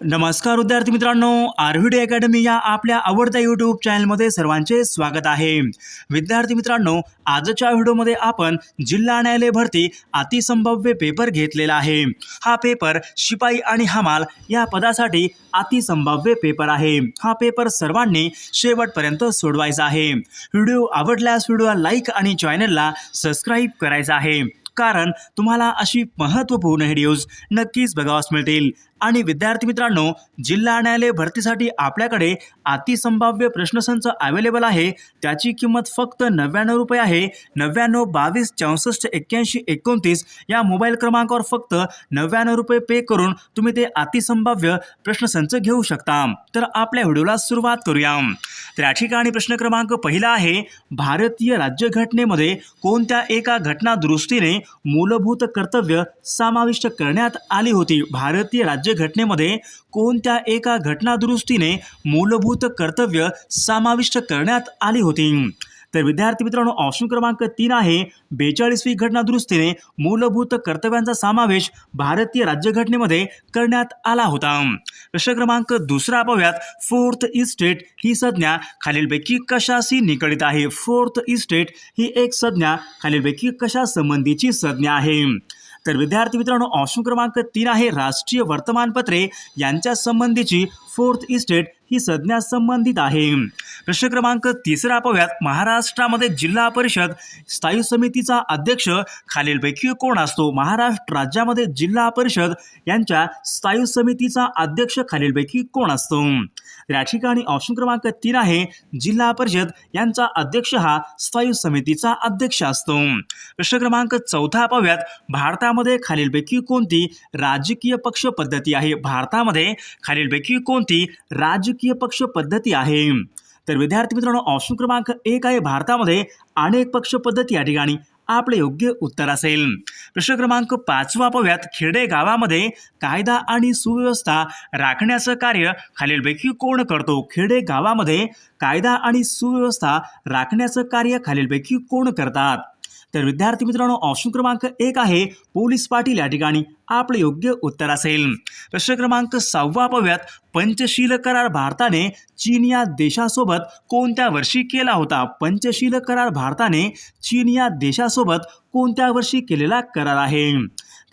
नमस्कार विद्यार्थी मित्रांनो आरव्हीडी अकॅडमी या आपल्या आवडत्या यूट्यूब चॅनलमध्ये सर्वांचे स्वागत आहे. विद्यार्थी मित्रांनो आजच्या व्हिडिओमध्ये आपण जिल्हा न्यायालय भरती अतिसंभाव्य पेपर घेतलेला आहे. हा पेपर शिपाई आणि हमाल या पदासाठी अतिसंभाव्य पेपर आहे. हा पेपर सर्वांनी शेवटपर्यंत सोडवायचा आहे. व्हिडिओ आवडल्यास व्हिडिओला लाईक आणि चॅनलला सबस्क्राईब करायचा आहे. कारण तुम्हाला अशी महत्त्वपूर्ण व्हिडिओज नक्कीच बघावास मिळतील. आणि विद्यार्थी मित्रांनो जिल्हा न्यायालय भरतीसाठी आपल्याकडे अतिसंभाव्य प्रश्नसंच अवेलेबल आहे. त्याची किंमत फक्त नव्याण्णव रुपये आहे. नव्याण्णव बावीस चौसष्ट एक्क्याऐंशी एकोणतीस या मोबाईल क्रमांकावर फक्त नव्याण्णव रुपये पे करून तुम्ही ते अतिसंभाव्य प्रश्नसंच घेऊ शकता. तर आपल्या व्हिडिओला सुरुवात करूया. तर या ठिकाणी प्रश्न क्रमांक पहिला आहे भारतीय राज्यघटनेमध्ये कोणत्या एका घटना दुरुस्तीने मूलभूत कर्तव्य समाविष्ट करण्यात आली होती? भारतीय राज्य राज्यघटनेमध्ये कोणत्या एका घटनादुरुस्तीने मूलभूत कर्तव्य समाविष्ट करण्यात आली होती? तर विद्यार्थी मित्रांनो ऑप्शन क्रमांक तीन आहे बेचाळीसवी घटनादुरुस्तीने मूलभूत कर्तव्यांचा समावेश भारतीय राज्यघटनेमध्ये करण्यात आला होता. प्रश्न क्रमांक दुसरा पाहूयात. फोर्थ इस्टेट ही संज्ञा खालीलपैकी कशाशी निगडित आहे? फोर्थ इस्टेट ही एक संज्ञा खालीलपैकी कशा संबंधीची संज्ञा आहे? तर विद्यार्थी मित्रांनो ऑप्शन क्रमांक तीन आहे. राष्ट्रीय वर्तमानपत्रे यांच्या संबंधीची फोर्थ इस्टेट ही संज्ञा संबंधित आहे. प्रश्न क्रमांक तिसरा पाहूयात. महाराष्ट्रामध्ये जिल्हा परिषद स्थायी समितीचा अध्यक्ष खालीलपैकी कोण असतो? महाराष्ट्र राज्यामध्ये जिल्हा परिषद यांच्या स्थायी समितीचा अध्यक्ष खालीलपैकी कोण असतो? या ठिकाणी ऑप्शन क्रमांक तीन आहे. जिल्हा परिषद यांचा अध्यक्ष हा स्थायी समितीचा अध्यक्ष असतो. प्रश्न क्रमांक चौथा पाहूयात. भारतामध्ये खालीलपैकी कोणती राजकीय पक्ष पद्धती आहे? भारतामध्ये खालीलपैकी कोणती राजकीय पक्ष पद्धती आहे. तर विद्यार्थी मित्रांनो ऑप्शन क्रमांक एक आहे भारतामध्ये. अनेक पक्ष पद्धती या ठिकाणी आपले योग्य उत्तर असेल. प्रश्न क्रमांक पाचवा पाहूयात. खेडे गावामध्ये कायदा आणि सुव्यवस्था राखण्याचं कार्य खालीलपैकी कोण करतो? खेडे गावामध्ये कायदा आणि सुव्यवस्था राखण्याचं कार्य खालीलपैकी कोण करतात? तर विद्यार्थी मित्रांनो ऑप्शन क्रमांक एक आहे पोलीस पाटील या ठिकाणी आपले योग्य उत्तर असेल. प्रश्न क्रमांक सहावा पाहूयात. पंचशील करार भारताने चीन या देशासोबत कोणत्या वर्षी केला होता? पंचशील करार भारताने चीन या देशासोबत कोणत्या वर्षी केलेला करार आहे?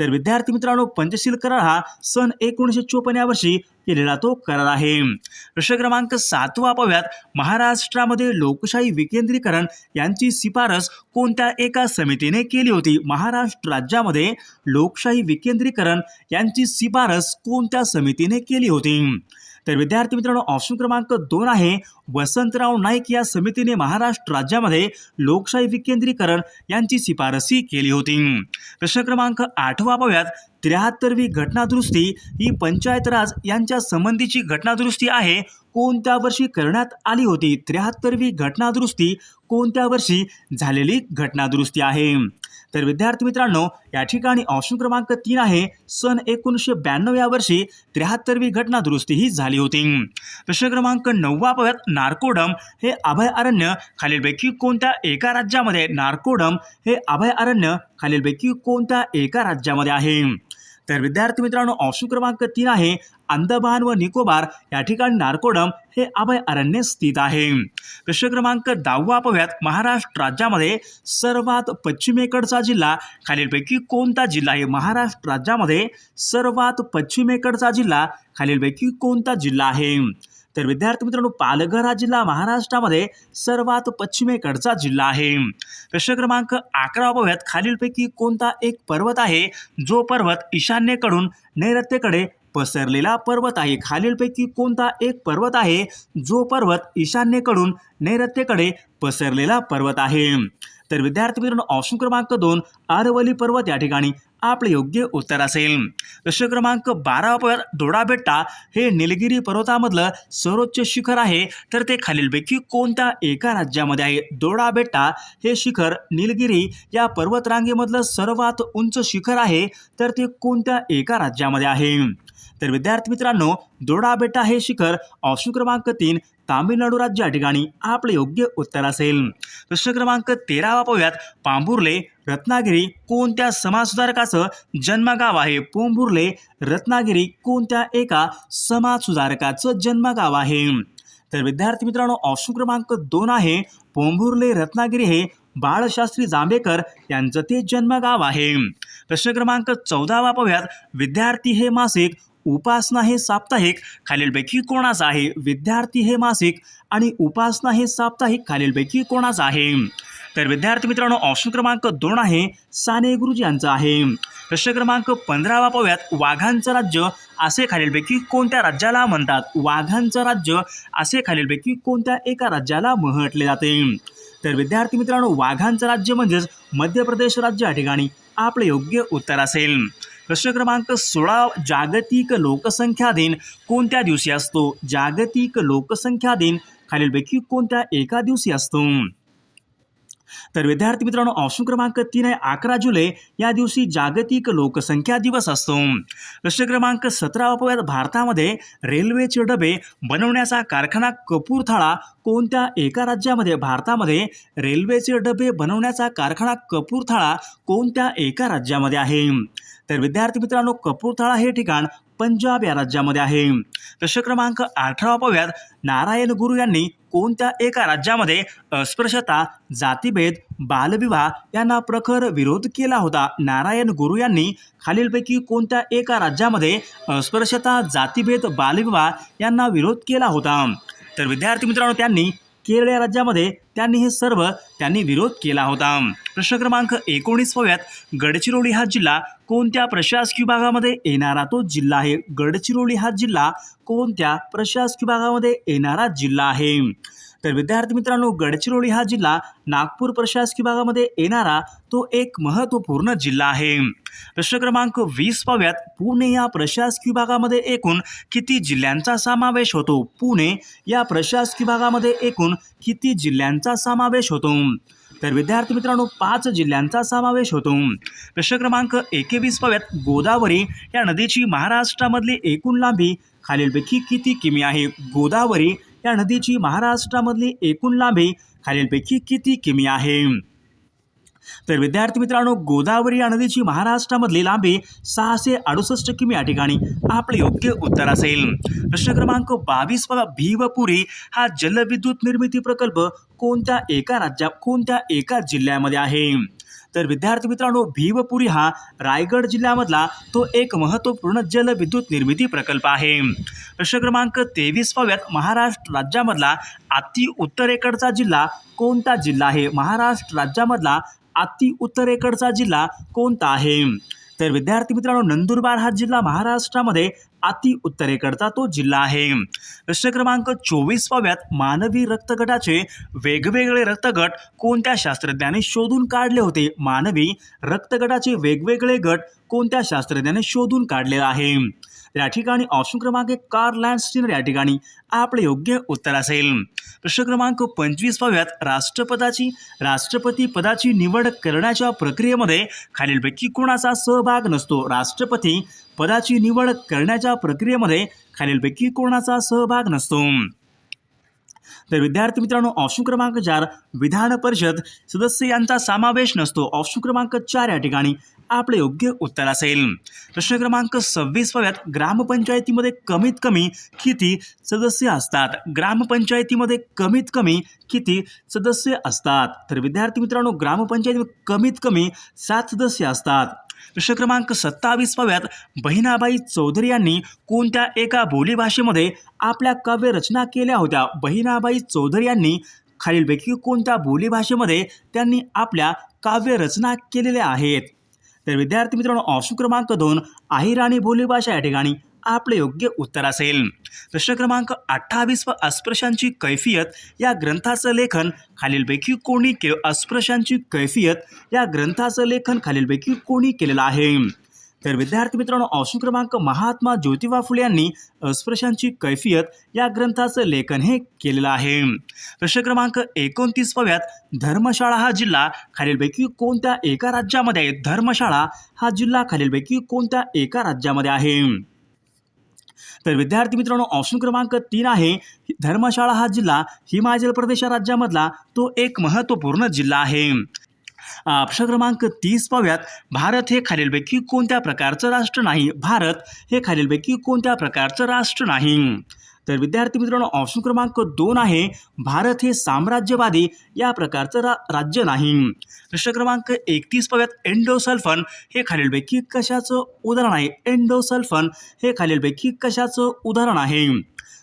तर विद्यार्थी मित्रांनो पंचशील करार हा सन एकोणीसशे चोपन्न या वर्षी केलेला तो करार आहे. प्रश्न क्रमांक सातवा पाहूयात. महाराष्ट्रामध्ये लोकशाही विकेंद्रीकरण यांची शिफारस कोणत्या एका समितीने केली होती? महाराष्ट्र राज्यामध्ये लोकशाही विकेंद्रीकरण यांची शिफारस कोणत्या समितीने केली होती? तर विद्यार्थी मित्रांनो ऑप्शन क्रमांक दोन आहे वसंतराव नाईक या समितीने महाराष्ट्र राज्यामध्ये लोकशाही विकेंद्रीकरण यांची शिफारसी केली होती. प्रश्न क्रमांक आठवा पाहूयात त्र्याहत्तरवी घटनादुरुस्ती ही पंचायत राज यांच्या संबंधीची घटनादुरुस्ती आहे. कोणत्या वर्षी करण्यात आली होती? त्र्याहत्तरवी घटनादुरुस्ती कोणत्या वर्षी झालेली घटनादुरुस्ती आहे? तर विद्यार्थी मित्रांनो या ठिकाणी ऑप्शन क्रमांक तीन आहे. सन एकोणीसशे ब्याण्णव या वर्षी त्र्याहत्तरवी घटना दुरुस्ती ही झाली होती. प्रश्न क्रमांक नववा पद नार्कोडम हे अभयारण्य खालीलपैकी कोणत्या एका राज्यामध्ये नार्कोडम हे अभयारण्य खालीलपैकी कोणत्या एका राज्यामध्ये आहे? तर विद्यार्थी मित्रांनो ऑप्शन क्रमांक तीन आहे. अंदमान व निकोबार या ठिकाणी नारकोडम हे अभय अरण्य स्थित आहे. प्रश्न क्रमांक दहावा पाहूयात. महाराष्ट्र राज्यामध्ये सर्वात पश्चिमेकडचा जिल्हा खालीलपैकी कोणता जिल्हा आहे? महाराष्ट्र राज्यामध्ये सर्वात पश्चिमेकडचा जिल्हा खालीलपैकी कोणता जिल्हा आहे? तर विद्यार्थी मित्रांनो पालघर हा जिल्हा महाराष्ट्रामध्ये सर्वात पश्चिमेकडचा जिल्हा आहे. प्रश्न क्रमांक अकरा पाहूयात. खालीलपैकी कोणता एक पर्वत आहे? जो पर्वत ईशान्येकडून नैऋत्येकडे पसरलेला पर्वत आहे. खालीलपैकी कोणता एक पर्वत आहे? जो पर्वत ईशान्येकडून नैऋत्येकडे पसरलेला पर्वत आहे. तर विद्यार्थी मित्रांनो ऑप्शन क्रमांक दोन अरवली पर्वत या ठिकाणी आपले योग्य उत्तर असेल. प्रश्न क्रमांक बारावर पर्वत हे निलगिरी पर्वतामधलं सर्वोच्च शिखर आहे. तर ते खालीलपैकी कोणत्या एका राज्यामध्ये आहे? दोडाबेट्टा हे शिखर निलगिरी या पर्वतरांगेमधलं सर्वात उंच शिखर आहे. तर ते कोणत्या एका राज्यामध्ये आहे? तर विद्यार्थी मित्रांनो दोडा बेटा हे शिखर ऑप्शन क्रमांक तीन तामिळनाडू राज्य या ठिकाणी आपले योग्य उत्तर असेल. प्रश्न क्रमांक तेरावा पाहूयात पांभुर्ले रत्नागिरी कोणत्या समाजसुधारकाचं जन्मगाव आहे? पोंभुर्ले रत्नागिरी कोणत्या एका समाजसुधारकाचं जन्मगाव आहे? तर विद्यार्थी मित्रांनो ऑप्शन क्रमांक दोन आहे. पोंभुर्ले रत्नागिरी हे बाळशास्त्री जांभेकर यांचं ते जन्मगाव आहे. प्रश्न क्रमांक चौदावा पाहूयात विद्यार्थी हे मासिक उपासना हे साप्ताहिक खालीलपैकी कोणाचं आहे? विद्यार्थी हे मासिक आणि उपासना हे साप्ताहिक खालीलपैकी कोणाचं आहे? तर विद्यार्थी मित्रांनो ऑप्शन क्रमांक दोन आहे साने गुरुजी यांचं आहे. प्रश्न क्रमांक पंधरावा पाहूयात. वाघांचं राज्य असे खालीलपैकी कोणत्या राज्याला म्हणतात? वाघांचं राज्य असे खालीलपैकी कोणत्या एका राज्याला म्हटले जाते? तर विद्यार्थी मित्रांनो वाघांचं राज्य म्हणजेच मध्य प्रदेश राज्य या ठिकाणी आपले योग्य उत्तर असेल. प्रश्न क्रमांक सोळा जागतिक लोकसंख्या दिन. कोणत्या दिवशी असतो? जागतिक लोकसंख्या दिन. खालीलपैकी कोणत्या एका दिवशी असतो? तर विद्यार्थी मित्रांनो ऑप्शन क्रमांक तीन आहे अकरा जुलै. या दिवशी जागतिक लोकसंख्या दिवस असतो. प्रश्न क्रमांक सतरा भारतामध्ये रेल्वेचे डबे बनवण्याचा कारखाना कपूरथाळा कोणत्या एका राज्यामध्ये? भारतामध्ये रेल्वेचे डबे बनवण्याचा कारखाना कपूरथाळा कोणत्या एका राज्यामध्ये आहे? तर विद्यार्थी मित्रांनो कपूरथळा हे ठिकाण पंजाब या राज्यामध्ये आहे. प्रश्न क्रमांक अठरा पाहूयात. नारायण गुरु यांनी कोणत्या एका राज्यामध्ये अस्पृश्यता जातीभेद बालविवाह यांना प्रखर विरोध केला होता? नारायण गुरु यांनी खालीलपैकी कोणत्या एका राज्यामध्ये अस्पृश्यता जातीभेद बालविवाह यांना विरोध केला होता? तर विद्यार्थी मित्रांनो त्यांनी केरळ या राज्यामध्ये त्यांनी हे सर्व त्यांनी विरोध केला होता. प्रश्न क्रमांक एकोणीसव्यात गडचिरोली हा जिल्हा कोणत्या प्रशासकीय विभागामध्ये येणारा तो जिल्हा आहे? गडचिरोली हा जिल्हा कोणत्या प्रशासकीय भागामध्ये येणारा जिल्हा आहे? तर विद्यार्थी मित्रांनो गडचिरोली हा जिल्हा नागपूर प्रशासकीय भागामध्ये येणारा तो एक महत्त्वपूर्ण जिल्हा आहे. प्रश्न क्रमांक वीस पाव्यात पुणे या प्रशासकीय भागामध्ये एकूण किती जिल्ह्यांचा समावेश होतो? पुणे या प्रशासकीय भागामध्ये एकूण किती जिल्ह्यांचा समावेश होतो? तर विद्यार्थी मित्रांनो पाच जिल्ह्यांचा समावेश होतो. प्रश्न क्रमांक एकेवीस पाव्यात गोदावरी या नदीची महाराष्ट्रामधली एकूण लांबी खालीलपैकी किती किमी आहे? गोदावरी या नदीची महाराष्ट्रामधली एकूण लांबी खालीलपैकी किती किमी आहे? तर विद्यार्थी मित्रांनो गोदावरी या नदीची महाराष्ट्रामधली लांबी सहाशे अडुसष्ट किमी या ठिकाणी आपलं योग्य उत्तर असेल. प्रश्न क्रमांक बावीस बघा. भीवपुरी हा जलविद्युत निर्मिती प्रकल्प कोणत्या एका राज्यात कोणत्या एका जिल्ह्यामध्ये आहे? तर विद्यार्थी मित्रांनो भीवपुरी हा रायगड जिल्ह्यामधला तो एक महत्त्वपूर्ण जलविद्युत निर्मिती प्रकल्प आहे. प्रश्न क्रमांक तेवीस पाव्यात महाराष्ट्र राज्यामधला अति उत्तरेकडचा जिल्हा कोणता जिल्हा आहे? महाराष्ट्र राज्यामधला अति उत्तरेकडचा जिल्हा कोणता आहे? तर विद्यार्थी मित्रांनो नंदुरबार हा जिल्हा महाराष्ट्रामध्ये अति उत्तरेकडचा तो जिल्हा आहे. प्रश्न क्रमांक चोवीसपाव्यात मानवी रक्तगटाचे वेगवेगळे रक्तगट कोणत्या शास्त्रज्ञाने शोधून काढले होते? मानवी रक्तगटाचे वेगवेगळे गट कोणत्या शास्त्रज्ञाने शोधून काढले आहे? या ठिकाणी ऑप्शन क्रमांक एक कार्ल लँडस्टीनर या ठिकाणी आपले योग्य उत्तर असेल. प्रश्न क्रमांक पंचवीसपाव्यात राष्ट्रपदाची राष्ट्रपती पदाची निवड करण्याच्या प्रक्रियेमध्ये खालीलपैकी कोणाचा सहभाग नसतो? राष्ट्रपती पदाची निवड करण्याच्या प्रक्रियेमध्ये खालीलपैकी कोणाचा सहभाग नसतो. तर विद्यार्थी मित्रांनो ऑप्शन क्रमांक चार विधान परिषद सदस्य यांचा समावेश नसतो. ऑप्शन क्रमांक चार या ठिकाणी आपले योग्य उत्तर असेल. प्रश्न क्रमांक सव्वीस ग्रामपंचायतीमध्ये कमीत कमी किती सदस्य असतात? ग्रामपंचायतीमध्ये कमीत कमी किती सदस्य असतात? तर विद्यार्थी मित्रांनो ग्रामपंचायतीमध्ये कमीत कमी सात सदस्य असतात. प्रश्न क्रमांक सत्तावीस पाव्यात बहिणाबाई चौधरी यांनी कोणत्या एका बोलीभाषेमध्ये आपल्या काव्य रचना केल्या होत्या? बहिणाबाई चौधरी यांनी खालीलपैकी कोणत्या बोलीभाषेमध्ये त्यांनी आपल्या काव्य रचना केलेल्या आहेत? तर विद्यार्थी मित्रांनो ऑप्शन क्रमांक दोन अहिराणी बोलीभाषा या ठिकाणी आपले योग्य उत्तर असेल. प्रश्न क्रमांक अठ्ठावीस व अस्पृश्यांची कैफियत या ग्रंथाचं लेखन खालीलपैकी कोणी के अस्पृश्यांची कैफियत या ग्रंथाचं लेखन खालीलपैकी कोणी केलेलं आहे? तर विद्यार्थी मित्रांनो ऑप्शन क्रमांक महात्मा ज्योतिबा फुले यांनी अस्पृश्यांची कैफियत या ग्रंथाचं लेखन हे केलेलं आहे. प्रश्न क्रमांक एकोणतीसपव्यात धर्मशाळा हा जिल्हा खालीलपैकी कोणत्या एका राज्यामध्ये आहे? धर्मशाळा हा जिल्हा खालीलपैकी कोणत्या एका राज्यामध्ये आहे? तर विद्यार्थी मित्रांनो ऑप्शन क्रमांक तीन आहे धर्मशाळा हा जिल्हा हिमाचल प्रदेश राज्यामधला तो एक महत्त्वपूर्ण जिल्हा आहे. प्रश्न क्रमांक तीस पाहूयात. भारत हे खालीलपैकी कोणत्या प्रकारचं राष्ट्र नाही? भारत हे खालीलपैकी कोणत्या प्रकारचं राष्ट्र नाही? तर विद्यार्थी मित्रांनो ऑप्शन क्रमांक दोन आहे भारत हे साम्राज्यवादी या प्रकारचं रा राज्य नाही. प्रश्न क्रमांक एकतीस पाहूयात एंडोसल्फन हे खालीलपैकी कशाचं उदाहरण आहे? एंडोसल्फन हे खालीलपैकी कशाचं उदाहरण आहे?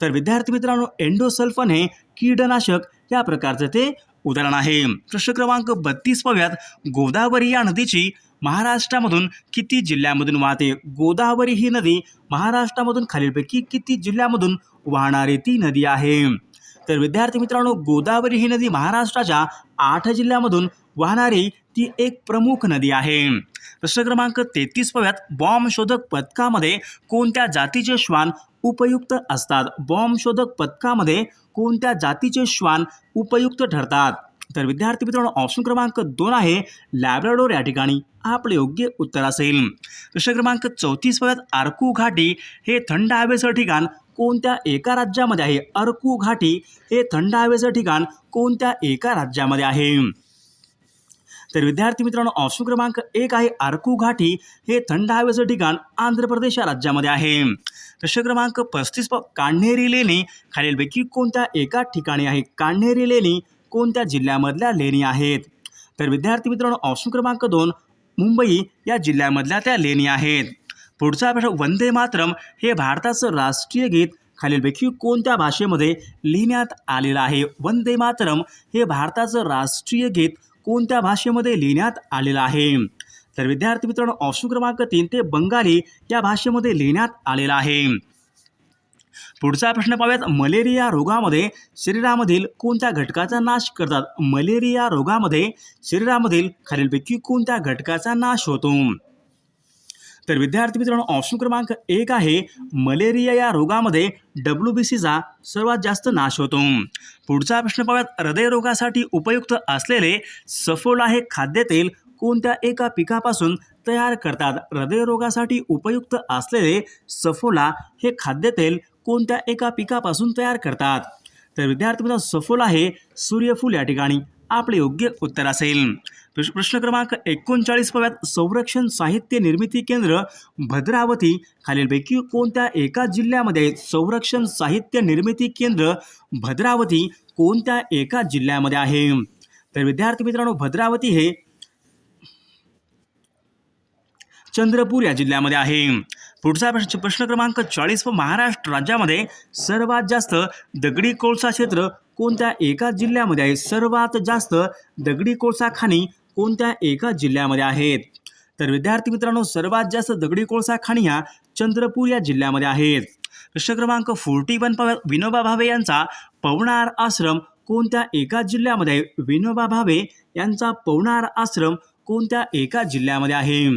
तर विद्यार्थी मित्रांनो एंडोसल्फन हे कीडनाशक या प्रकारचं ते उदाहरण आहे. प्रश्न क्रमांक बत्तीस पव्यात गोदावरी या नदीची महाराष्ट्रामधून किती जिल्ह्यामधून वाहते? गोदावरी ही नदी महाराष्ट्रामधून खालीलपैकी किती जिल्ह्यामधून वाहणारी ती नदी आहे? तर विद्यार्थी मित्रांनो गोदावरी ही नदी महाराष्ट्राच्या आठ जिल्ह्यामधून वाहणारी ती एक प्रमुख नदी आहे. प्रश्न क्रमांक तेहतीस पव्यात बॉम्ब शोधक पथकामध्ये कोणत्या जातीचे श्वान उपयुक्त असतात? बॉम्ब शोधक पथकामध्ये कोणत्या जातीचे श्वान उपयुक्त ठरतात? तर विद्यार्थी मित्रांनो ऑप्शन क्रमांक दोन आहे लॅब्राडोर या ठिकाणी आपले योग्य उत्तर असेल. प्रश्न क्रमांक चौतीस पाहूयात आरकू घाटी हे थंड हवेचं ठिकाण कोणत्या एका राज्यामध्ये आहे? अरकू घाटी हे थंड हवेचं ठिकाण कोणत्या एका राज्यामध्ये आहे? तर विद्यार्थी मित्रांनो ऑप्शन क्रमांक एक आहे आरकू घाटी. हे थंड हवेचं ठिकाण आंध्र प्रदेश या राज्यामध्ये आहे. प्रश्न क्रमांक पस्तीस प कान्हेरी लेणी. खालीलपैकी कोणत्या एका ठिकाणी आहे? कान्हेरी लेणी. कोणत्या जिल्ह्यामधल्या लेणी आहेत? तर विद्यार्थी मित्रांनो ऑप्शन क्रमांक दोन मुंबई या जिल्ह्यामधल्या त्या लेणी आहेत. पुढचा प्रश्न वंदे मातरम हे भारताचं राष्ट्रीय गीत. खालीलपैकी कोणत्या भाषेमध्ये लिहिण्यात आलेलं आहे? वंदे मातरम हे भारताचं राष्ट्रीय गीत. कोणत्या भाषेमध्ये लिहिण्यात आलेलं आहे? तर विद्यार्थी मित्रांनो ऑप्शन क्रमांक तीन ते बंगाली या भाषेमध्ये लिहिण्यात आलेलं आहे. पुढचा प्रश्न पाहूयात. मलेरिया रोगामध्ये शरीरामधील कोणत्या घटकाचा नाश करतात? मलेरिया रोगामध्ये शरीरामधील खालीलपैकी कोणत्या घटकाचा नाश होतो? तर विद्यार्थी मित्रांनो ऑप्शन क्रमांक एक आहे मलेरिया या रोगामध्ये डब्ल्यू बी सीचा सर्वात जास्त नाश होतो. पुढचा प्रश्न पाहूयात हृदयरोगासाठी उपयुक्त असलेले सफोला हे खाद्यतेल कोणत्या एका पिकापासून तयार करतात? हृदयरोगासाठी उपयुक्त असलेले सफोला हे खाद्यतेल कोणत्या एका पिकापासून तयार करतात? तर विद्यार्थी मित्रांनो सफोला हे सूर्यफूल या ठिकाणी आपले योग्य उत्तर असेल. प्रश्न प्रश्न क्रमांक एकोणचाळीस संरक्षण साहित्य निर्मिती केंद्र भद्रावती खालीलपैकी कोणत्या एका जिल्ह्यामध्ये संरक्षण साहित्य निर्मिती केंद्र भद्रावती कोणत्या एका जिल्ह्यामध्ये आहे? तर विद्यार्थी मित्रांनो भद्रावती हे चंद्रपूर या जिल्ह्यामध्ये आहे. पुढचा प्रश्न प्रश्न क्रमांक चाळीस व महाराष्ट्र राज्यामध्ये सर्वात जास्त दगडी कोळसा क्षेत्र कोणत्या एका जिल्ह्यामध्ये आहे? सर्वात जास्त दगडी कोळसा खाणी कोणत्या एका जिल्ह्यामध्ये आहेत? तर विद्यार्थी मित्रांनो सर्वात जास्त दगडी कोळसा खाणी ह्या चंद्रपूर या जिल्ह्यामध्ये आहेत. प्रश्न क्रमांक फोर्टी वन विनोबा भावे यांचा पवनार आश्रम कोणत्या एका जिल्ह्यामध्ये आहे? विनोबा भावे यांचा पवनार आश्रम कोणत्या एका जिल्ह्यामध्ये आहे?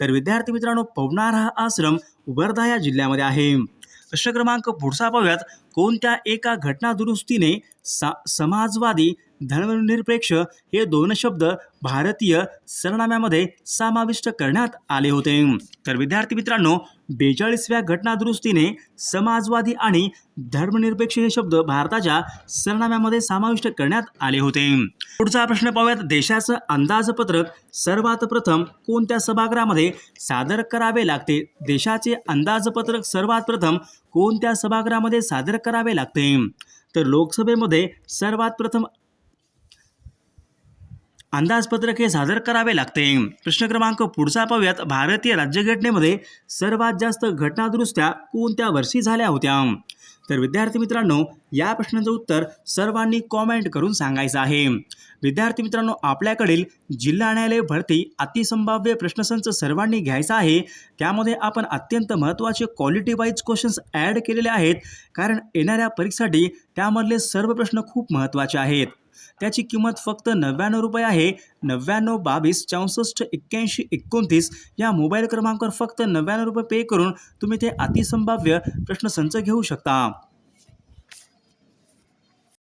तर विद्यार्थी मित्रांनो पवनार हा आश्रम वर्धा या जिल्ह्यामध्ये आहे. प्रश्न क्रमांक पुढचा पाहूयात. कोणत्या एका घटना दुरुस्तीने सा समाजवादी धर्मनिरपेक्ष हे दोन शब्द भारतीय सरनाम्यामध्ये समाविष्ट करण्यात आले होते? तर विद्यार्थी मित्रांनो बेचाळीसव्या घटनादुरुस्तीने समाजवादी आणि धर्मनिरपेक्ष हे शब्द भारताच्या सरनाम्यामध्ये समाविष्ट करण्यात आले होते. पुढचा प्रश्न पाहूयात. देशाचं अंदाजपत्रक सर्वात प्रथम कोणत्या सभागृहामध्ये सादर करावे लागते? देशाचे अंदाजपत्रक सर्वात प्रथम कोणत्या सभागृहामध्ये सादर करावे लागते? तर लोकसभेमध्ये सर्वात प्रथम अंदाजपत्रक हे सादर करावे लागते. प्रश्न क्रमांक पुढचा पाहूयात. भारतीय राज्यघटनेमध्ये सर्वात जास्त घटनादुरुस्त्या कोणत्या वर्षी झाल्या होत्या? तर विद्यार्थी मित्रांनो या प्रश्नाचं उत्तर सर्वांनी कॉमेंट करून सांगायचं आहे. विद्यार्थी मित्रांनो आपल्याकडील जिल्हा न्यायालय भरती अतिसंभाव्य प्रश्नसंच सर्वांनी घ्यायचा आहे. त्यामध्ये आपण अत्यंत महत्त्वाचे क्वालिटी वाईज क्वेश्चन्स ॲड केलेले आहेत. कारण येणाऱ्या परीक्षेसाठी त्यामधले सर्व प्रश्न खूप महत्त्वाचे आहेत. त्याची किंमत फक्त नव्याण्णव रुपये आहे. नव्याण्णव बावीस चौसष्ट एक्क्याऐंशी एकोणतीस या मोबाईल क्रमांकावर फक्त नव्याण्णव रुपये पे करून तुम्ही ते अतिसंभाव्य प्रश्नसंच घेऊ शकता.